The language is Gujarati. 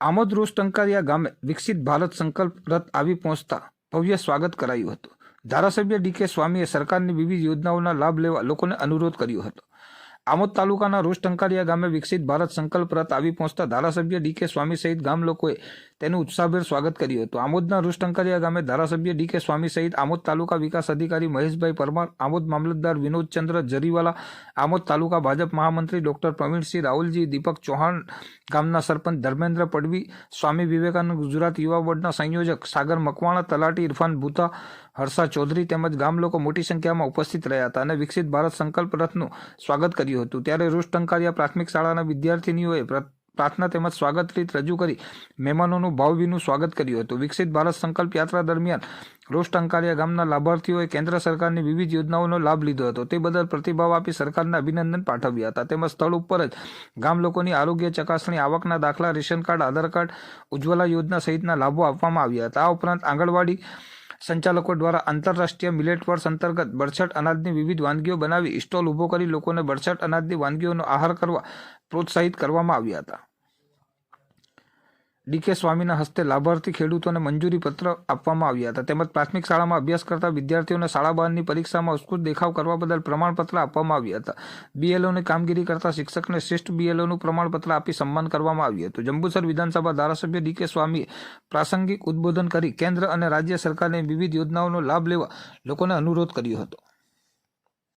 આમોદ રોજ ટંકારિયા ગામે વિકસિત ભારત સંકલ્પ રથ આવી પહોંચતા ભવ્ય સ્વાગત કરાયું હતું. ધારાસભ્ય ડીકે સ્વામીએ સરકારની વિવિધ યોજનાઓના લાભ લેવા લોકોને અનુરોધ કર્યો હતો. આમોદ તાલુકાના રોષ ટંકારિયા ગામે વિકસિત ભારત સંકલ્પ રથ આવી પહોંચતા ધારાસભ્ય ડીકે સ્વામી સહિત ગામ લોકોએ તેનું ઉત્સાહભેર સ્વાગત કર્યું હતું. આમોદના રોષ ટંકારિયા ગામે ધારાસભ્ય ડીકે સ્વામી સહિત આમોદ તાલુકા વિકાસ અધિકારી મહેશભાઈ પરમાર, આમોદ મામલતદાર વિનોદચંદ્ર જરીવાલા, આમોદ તાલુકા ભાજપ મહામંત્રી ડોક્ટર પ્રવીણસિંહ રાહુલજી દીપક ચૌહાણ ગામના સરપંચ ધર્મેન્દ્ર પડવી, સ્વામી વિવેકાનંદ ગુજરાત યુવા બોર્ડના સંયોજક સાગર મકવાણા, તલાટી ઇરફાન ભૂતા, હર્ષા ચૌધરી તેમજ ગામ લોકો મોટી સંખ્યામાં ઉપસ્થિત રહ્યા હતા અને વિકસિત ભારત સંકલ્પ રથનું સ્વાગત કર્યું હતું. ત્યારે રોજ ટંકારિયા પ્રાથમિક શાળાના વિદ્યાર્થીનીઓએ પ્રાર્થના તેમજ સ્વાગત રીત રજૂ કરી મહેમાનોનું ભાવભીનું સ્વાગત કર્યું હતું. વિકસિત ભારત સંકલ્પ યાત્રા દરમિયાન રોષ ટંકારિયા ગામના લાભાર્થીઓએ કેન્દ્ર સરકારની વિવિધ યોજનાઓનો લાભ લીધો હતો. તે બદલ પ્રતિભાવ આપી સરકારને અભિનંદન પાઠવ્યા હતા. તેમજ સ્થળ ઉપર જ ગામ લોકોની આરોગ્ય ચકાસણી, આવકના દાખલા, ration card, Aadhaar card, Ujjwala યોજના સહિતના લાભો આપવામાં આવ્યા હતા. આ ઉપરાંત આંગણવાડી સંચાલકો દ્વારા આંતરરાષ્ટ્રીય મિલેટ વર્ષ અંતર્ગત બરછટ અનાજની વિવિધ વાનગીઓ બનાવી સ્ટોલ ઊભો કરી લોકોને બરછટ અનાજની વાનગીઓનો આહાર કરવા પ્રોત્સાહિત કરવામાં આવ્યા હતા. ડીકે સ્વામીના હસ્તે લાભાર્થી ખેડૂતોને મંજૂરી પત્ર આપવામાં આવ્યા હતા. તેમજ પ્રાથમિક શાળામાં અભ્યાસ કરતા વિદ્યાર્થીઓને શાળા બહારની પરીક્ષામાં ઉત્કૃષ્ટ દેખાવ કરવા બદલ પ્રમાણપત્ર આપવામાં આવ્યા હતા. બીએલઓની કામગીરી કરતા શિક્ષકને શ્રેષ્ઠ બીએલઓનું પ્રમાણપત્ર આપી સન્માન કરવામાં આવ્યું હતું. જંબુસર વિધાનસભા ધારાસભ્ય ડીકે સ્વામીએ પ્રાસંગિક ઉદબોધન કરી કેન્દ્ર અને રાજ્ય સરકારની વિવિધ યોજનાઓનો લાભ લેવા લોકોને અનુરોધ કર્યો હતો.